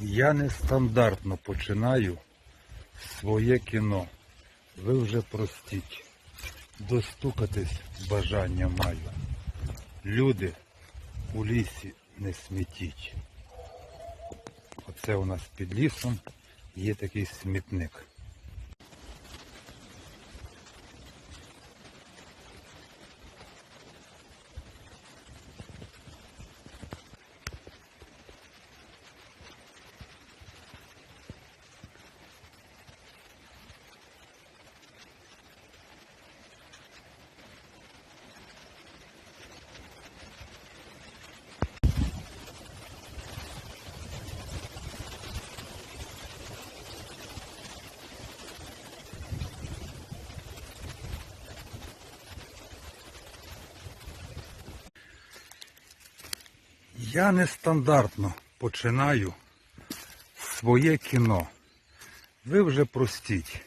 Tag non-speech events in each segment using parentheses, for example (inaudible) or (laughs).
Я нестандартно починаю своє кіно. Ви вже простіть. Достукатись бажання маю. Люди у лісі не смітіть. Оце у нас під лісом є такий смітник. Я нестандартно починаю своє кіно. Ви вже простіть.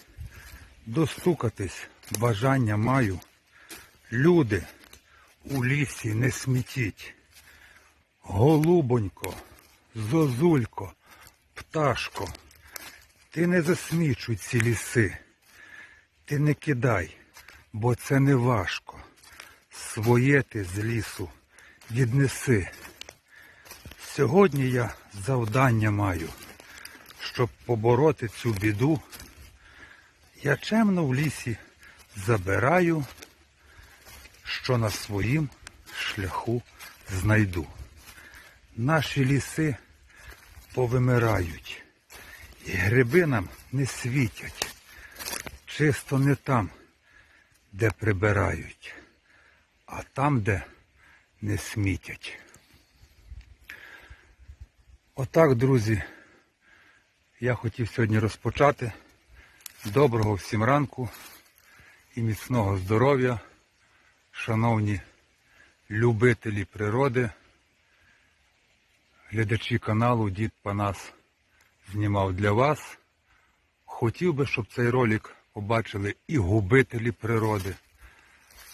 Достукатись бажання маю. Люди у лісі не смітіть. Голубонько, зозулько, пташко, ти не засмічуй ці ліси. Ти не кидай, бо це не важко. Своє ти з лісу віднеси. Сьогодні я завдання маю, щоб побороти цю біду. Я чемно в лісі забираю, що на своїм шляху знайду. Наші ліси повимирають, і гриби нам не світять, чисто не там, де прибирають, а там, де не смітять. Отак, друзі, я хотів сьогодні розпочати. Доброго всім ранку і міцного здоров'я, шановні любителі природи, глядачі каналу Дід Панас знімав для вас. Хотів би, щоб цей ролик побачили і губителі природи.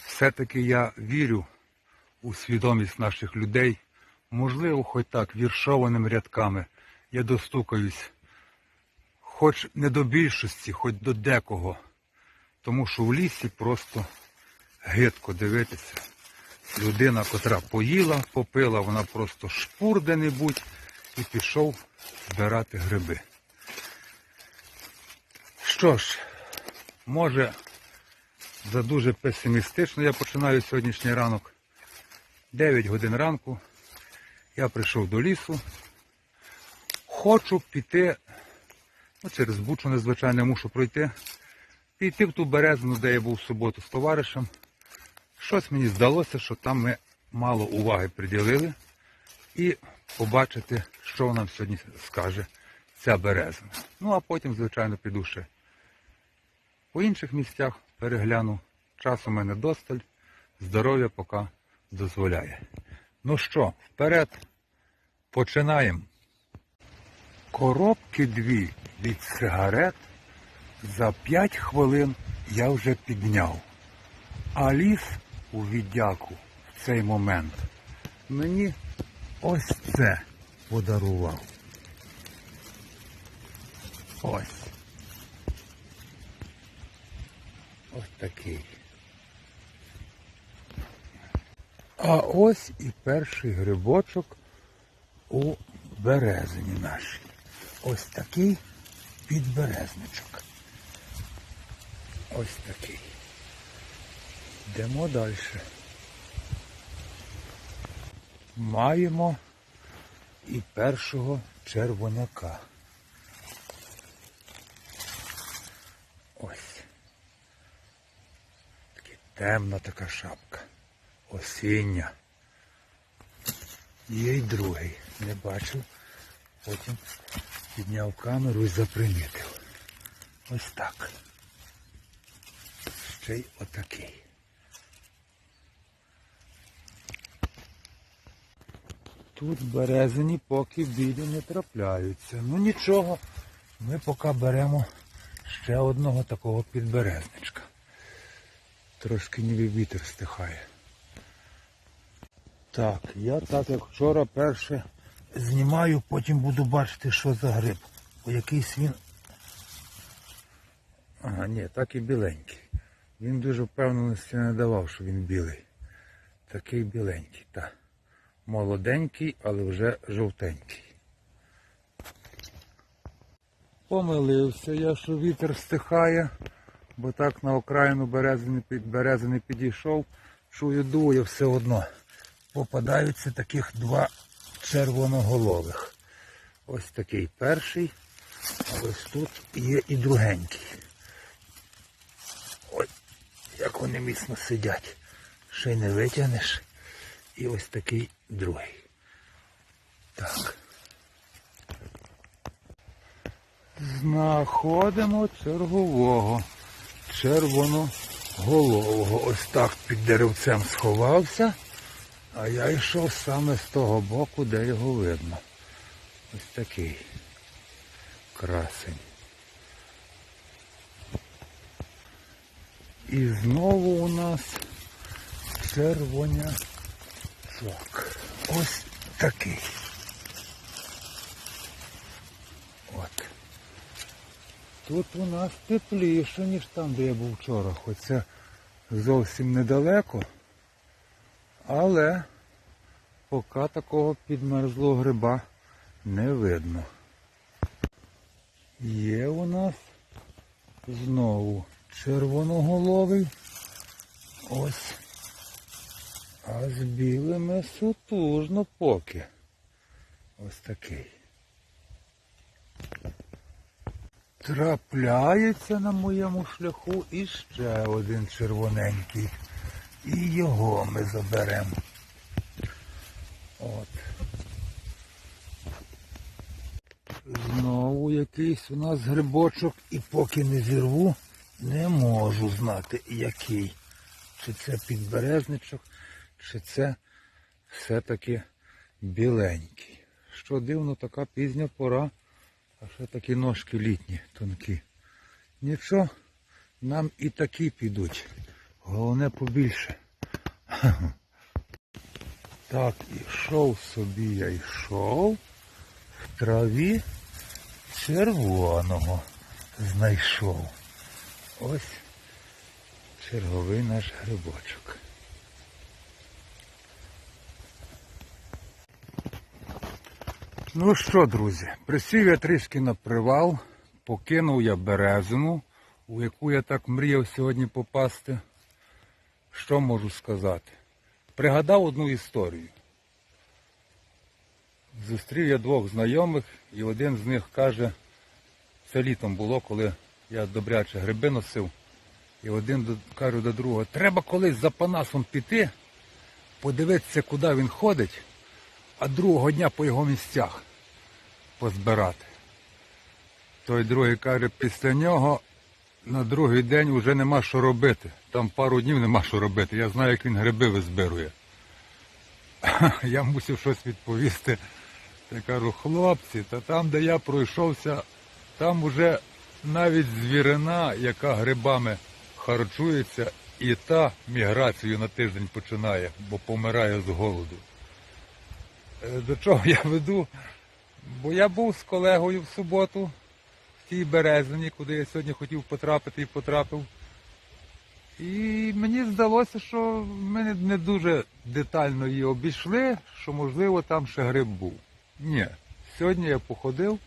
Все-таки я вірю у свідомість наших людей. Можливо, хоч так, віршованими рядками я достукаюсь, хоч не до більшості, хоч до декого. Тому що в лісі просто гидко дивитися. Людина, котра поїла, попила, вона просто шпур де-небудь і пішов збирати гриби. Що ж, може, за дуже песимістично я починаю сьогоднішній ранок. 9 годин ранку. Я прийшов до лісу. Хочу піти, ну, через бучу незвичайно мушу пройти, піти в ту березну, де я був в суботу з товаришем. Щось мені здалося, що там ми мало уваги приділили. І побачити, що нам сьогодні скаже ця березна. Ну а потім, звичайно, піду ще по інших місцях перегляну. Часу в мене досталь, здоров'я поки дозволяє. Ну що, вперед, починаємо. Коробки дві від сигарет за 5 хвилин я вже підняв. А ліс у віддяку в цей момент мені ось це подарував. Ось. Ось такий. А ось і перший грибочок у березині нашій. Ось такий підберезничок. Ось такий. Йдемо далі. Маємо і першого червоняка. Ось. Така темна така шапка. Осіння. Є й другий. Не бачив. Потім підняв камеру і запримітив. Ось так. Ще й отакий. Тут березині поки білі не трапляються. Ну нічого, ми поки беремо ще одного такого підберезничка. Трошки ніби вітер стихає. Так, я так як вчора перше знімаю, потім буду бачити, що за гриб. Бо якийсь він. Ага, ні, так і біленький. Він дуже впевненості не давав, що він білий. Такий біленький, так. Молоденький, але вже жовтенький. Помилився я, що вітер стихає, бо так на окраїну берези не, підійшов. Чую, дує все одно. Попадаються таких два червоноголових. Ось такий перший, а ось тут є і другенький. Ой, як вони міцно сидять. Ще й не витягнеш. І ось такий другий. Так. Знаходимо чергового. Червоноголового. Ось так під деревцем сховався. А я йшов саме з того боку, де його видно. Ось такий красень. І знову у нас червонячок. Ось такий. От. Тут у нас тепліше, ніж там, де я був вчора. Хоч це зовсім недалеко. Але поки такого підмерзлого гриба не видно. Є у нас знову червоноголовий. Ось. А з білими сутужно поки. Ось такий. Трапляється на моєму шляху іще один червоненький. І його ми заберемо. От. Знову якийсь у нас грибочок і поки не зірву, не можу знати який. Чи це підберезничок, чи це все-таки біленький. Що дивно, така пізня пора, а ще такі ножки літні, тонкі. Нічого, нам і такі підуть. Головне побільше. (laughs) Так, ішов собі я йшов, в траві червоного знайшов. Ось черговий наш грибочок. Ну що, друзі, присів я трішки на привал, покинув я березину, у яку я так мріяв сьогодні попасти. Що можу сказати? Пригадав одну історію. Зустрів я двох знайомих, і один з них каже, це літом було, коли я добряче гриби носив. І один каже до другого, треба колись за Панасом піти, подивитися, куди він ходить, а другого дня по його місцях позбирати. Той другий каже, після нього на другий день вже нема що робити. Там пару днів нема що робити. Я знаю, як він гриби визбирує. (laughs) Я мусив щось відповісти. Я кажу, хлопці, та там, де я пройшовся, там уже навіть звірина, яка грибами харчується, і та міграцію на тиждень починає, бо помирає з голоду. Е, До чого я веду? Бо я був з колегою в суботу тій березині, куди я сьогодні хотів потрапити і потрапив. І мені здалося, що ми не- дуже детально її обійшли, що можливо там ще гриб був. Ні. Сьогодні я походив,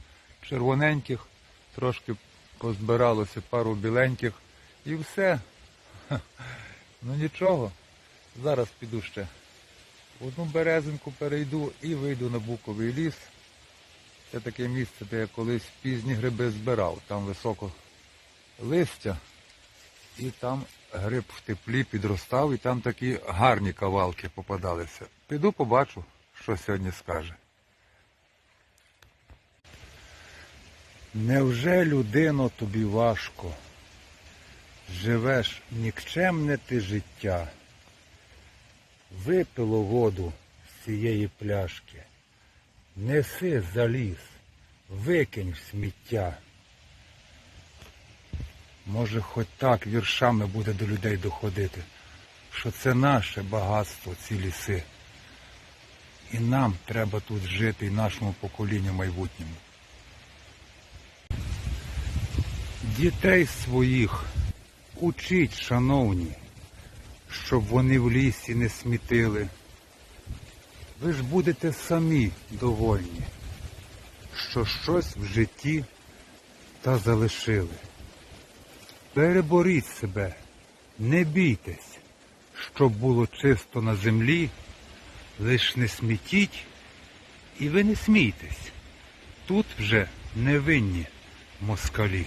червоненьких, трошки позбиралося пару біленьких і все. Ну нічого. Зараз піду ще. Одну березинку перейду і вийду на буковий ліс. Це таке місце, де я колись пізні гриби збирав. Там високо листя, і там гриб в теплі підростав, і там такі гарні кавалки попадалися. Піду побачу, що сьогодні скаже. Невже, людино, тобі важко? Живеш нікчемне ти життя. Випило воду з цієї пляшки. Неси за ліс, викинь сміття. Може, хоч так віршами буде до людей доходити, що це наше багатство, ці ліси. І нам треба тут жити і нашому поколінню майбутньому. Дітей своїх учіть, шановні, щоб вони в лісі не смітили. Ви ж будете самі довольні, що щось в житті та залишили. Переборіть себе, не бійтесь, щоб було чисто на землі, лиш не смітіть і ви не смійтесь. Тут вже невинні москалі.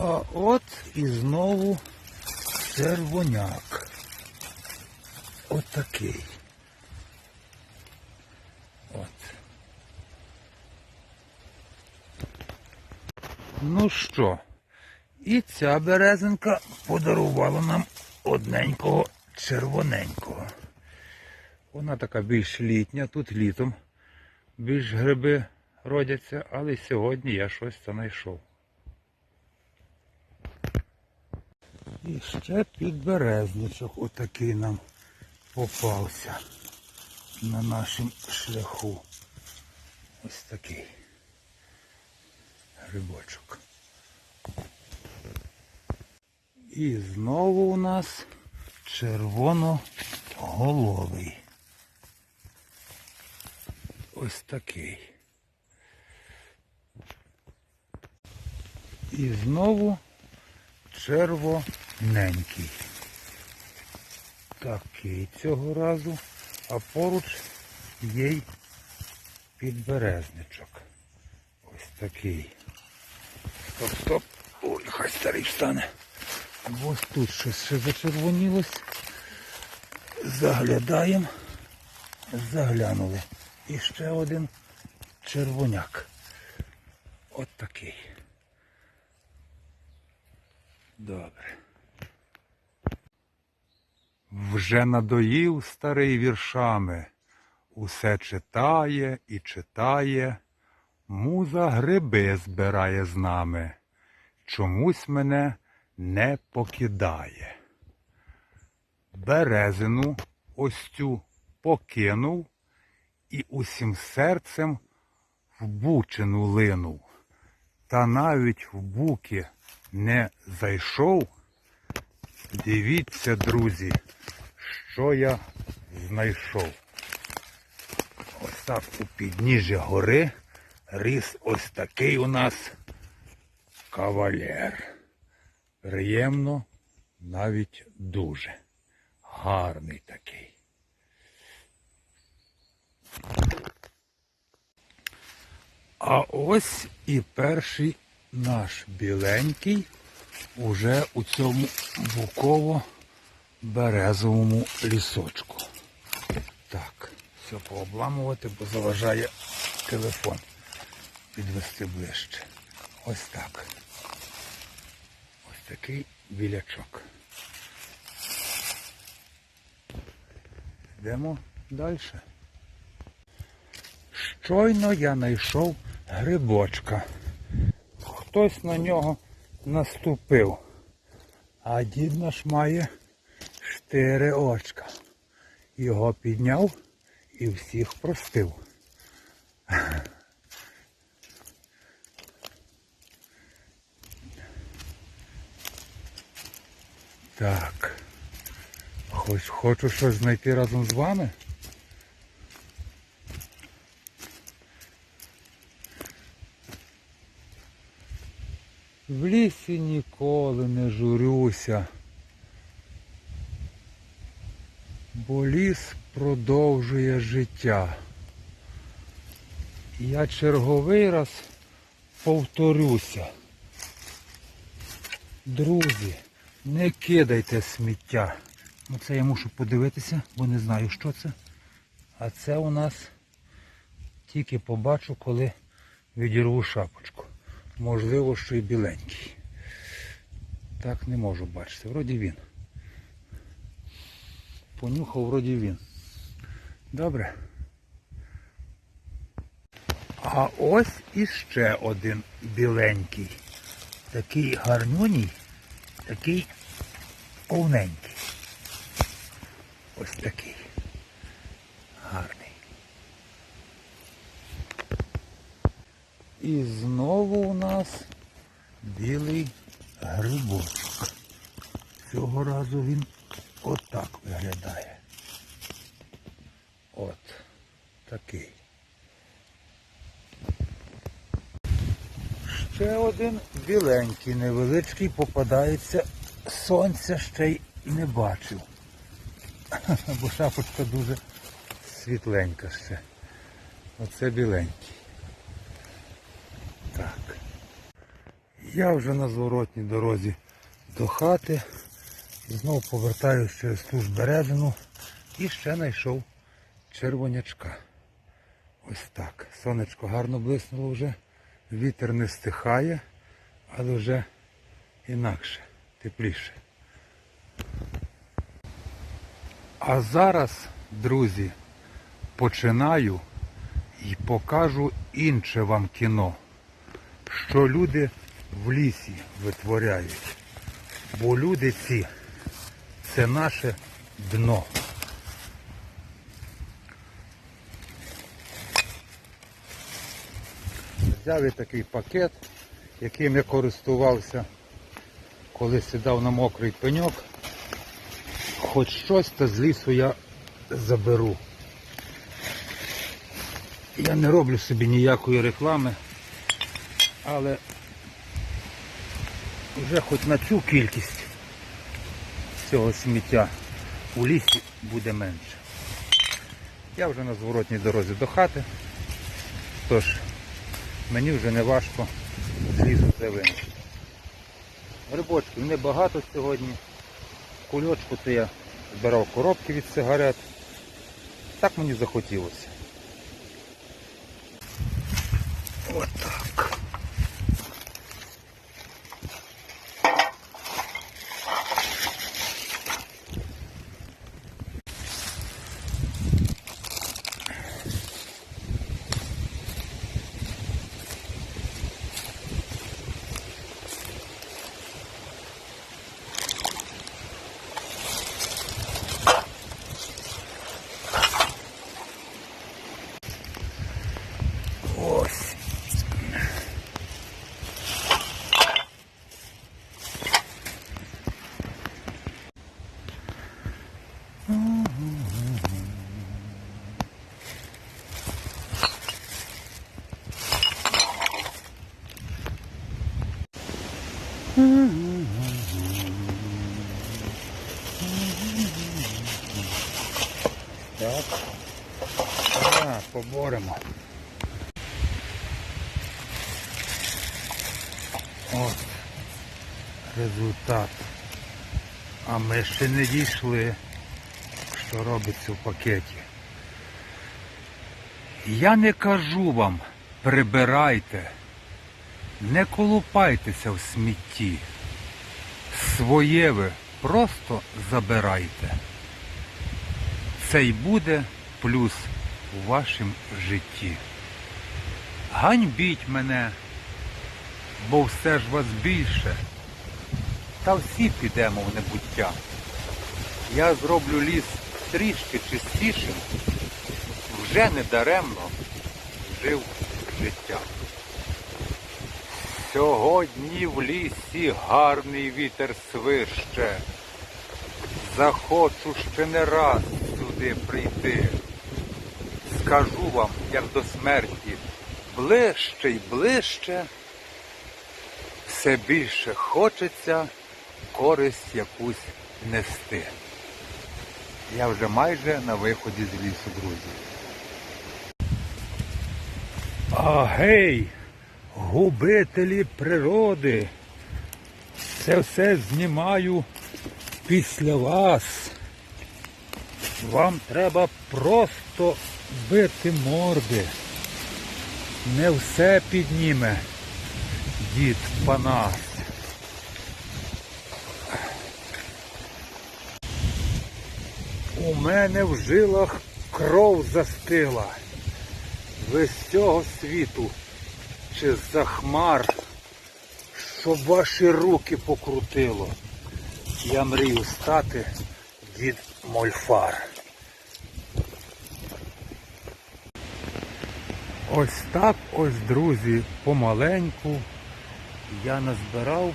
А от і знову червоняк. От такий. От. Ну що, і ця березинка подарувала нам одненького червоненького. Вона така більш літня, тут літом більш гриби родяться, але сьогодні я щось знайшов. І ще підберезничок отакий нам попався на нашому шляху. Ось такий грибочок. І знову у нас червоноголовий. Ось такий. І знову червоненький. Такий цього разу, а поруч є й підберезничок. Ось такий. Стоп, стоп. Ой, хай старий встане. Ось тут щось ще зачервонілось. Заглядаємо. Заглянули. І ще один червоняк. От такий. Добре. Вже надоїв старий віршами. Усе читає і читає. Муза гриби збирає з нами. Чомусь мене не покидає. Березину ось цю покинув і усім серцем в бучину линув. Та навіть в буки не зайшов. Дивіться, друзі, що я знайшов. Ось так у підніжжі гори ріс ось такий у нас кавалер. Приємно, навіть дуже. Гарний такий. А ось і перший наш біленький уже у цьому буково-березовому лісочку. Так, все пообламувати, бо заважає телефон підвести ближче. Ось так. Ось такий білячок. Йдемо далі. Щойно я знайшов грибочка. Хтось на нього наступив. А дід наш має чотири очка. Його підняв і всіх простив. Так. Хоч хочу щось знайти разом з вами. В лісі ніколи не журюся. Бо ліс продовжує життя. Я черговий раз повторюся. Друзі, не кидайте сміття. Ну це я мушу подивитися, бо не знаю, що це. А це у нас тільки побачу, коли відірву шапочку. Можливо, що й біленький. Так не можу бачити. Вроді він. Понюхав, вроді він. Добре. А ось іще один біленький. Такий гарнюній, такий повненький. Ось такий. Гарний. І знову у нас білий грибочок. Цього разу він отак виглядає. От такий. Ще один біленький, невеличкий, попадається. Сонця ще й не бачив. (laughs) Бо шапочка дуже світленька ще. Оце біленький. Так. Я вже на зворотній дорозі до хати. Знову повертаюся через ту ж березину і ще знайшов червонячка. Ось так. Сонечко гарно блиснуло вже. Вітер не стихає, але вже інакше, тепліше. А зараз, друзі, починаю і покажу інше вам кіно, що люди в лісі витворяють. Бо люди ці це наше дно. Взяв я такий пакет, яким я користувався, коли сідав на мокрий пеньок. Хоч щось то з лісу я заберу. Я не роблю собі ніякої реклами, але вже хоч на цю кількість цього сміття у лісі буде менше. Я вже на зворотній дорозі до хати, тож мені вже не важко з лісу це винести. Грибочків небагато сьогодні. Кульочку це я збирав коробки від сигарет. Так мені захотілося. Отак. Ось. Так. Так, поборемо. От результат. А ми ще не дійшли, що робиться в пакеті. Я не кажу вам, прибирайте, не колупайтеся в смітті. Своє ви просто забирайте. Це й буде плюс у вашому житті. Ганьбіть мене бо все ж вас більше. Та всі підемо в небуття. Я зроблю ліс трішки чистішим, вже не даремно жив життя. Сьогодні в лісі гарний вітер свище. Захочу ще не раз сюди прийти. Скажу вам, як до смерті, ближче й ближче все більше хочеться користь якусь нести. Я вже майже на виході з лісу, друзі. А гей, губителі природи. Це все знімаю після вас. Вам треба просто бити морди. Не все підніме дід Панас. У мене в жилах кров застила. З цього світу чи з-за хмар, щоб ваші руки покрутило. Я мрію стати дід Мольфар. Ось так ось, друзі, помаленьку я назбирав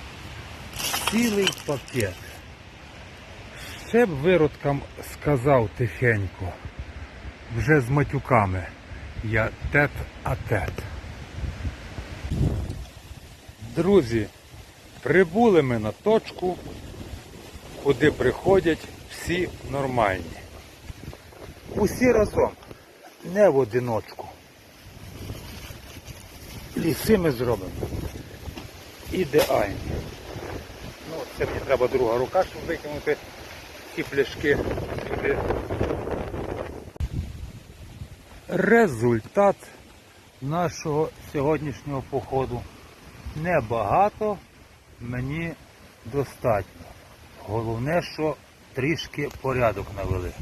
цілий пакет. Ще б виродкам сказав тихенько, вже з матюками. Я тет а тет. Друзі, прибули ми на точку, куди приходять всі нормальні. Усі разом, не в одиночку. Ліси ми зробимо. Ідеальні. Ну, це мені треба друга рука, щоб викинути ці пляшки сюди. Результат нашого сьогоднішнього походу. Небагато, мені достатньо. Головне, що трішки порядок навели.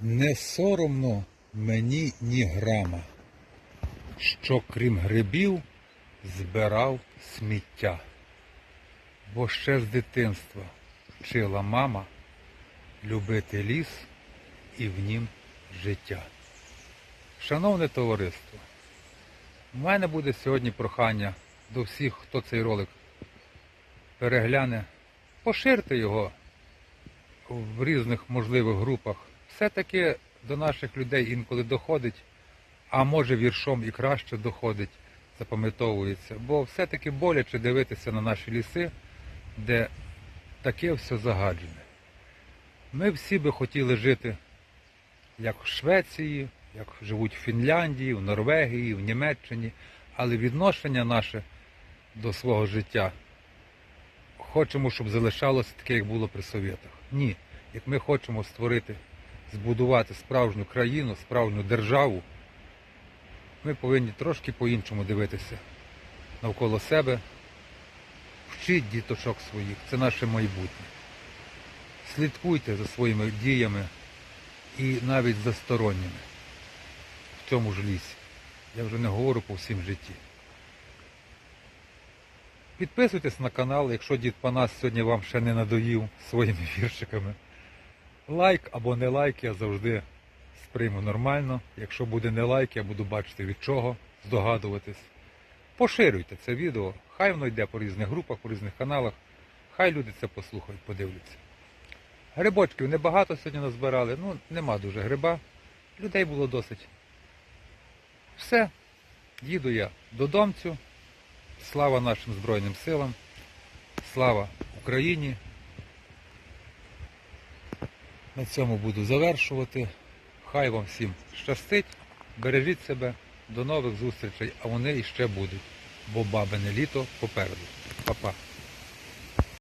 Не соромно мені ні грама, що крім грибів збирав сміття. Бо ще з дитинства вчила мама любити ліс і в нім життя. Шановне товариство, у мене буде сьогодні прохання до всіх, хто цей ролик перегляне, поширте його в різних можливих групах. Все-таки до наших людей інколи доходить, а може віршом і краще доходить, запам'ятовується. Бо все-таки боляче дивитися на наші ліси, де таке все загаджене. Ми всі би хотіли жити як в Швеції, як живуть в Фінляндії, в Норвегії, в Німеччині, але відношення наше до свого життя хочемо, щоб залишалося таке, як було при совєтах. Ні. Як ми хочемо створити, збудувати справжню країну, справжню державу, ми повинні трошки по-іншому дивитися навколо себе. Вчіть діточок своїх, це наше майбутнє. Слідкуйте за своїми діями і навіть за сторонніми в цьому ж лісі. Я вже не говорю по всім житті. Підписуйтесь на канал, якщо дід Панас сьогодні вам ще не надоїв своїми (laughs) віршиками. Лайк або не лайк я завжди сприйму нормально. Якщо буде не лайк, я буду бачити від чого, здогадуватись. Поширюйте це відео, хай воно йде по різних групах, по різних каналах. Хай люди це послухають, подивляться. Грибочків небагато сьогодні назбирали, ну нема дуже гриба. Людей було досить. Все, їду я додомцю. Слава нашим Збройним силам, слава Україні. На цьому буду завершувати. Хай вам всім щастить, бережіть себе, до нових зустрічей, а вони іще будуть, бо бабине літо попереду. Па-па.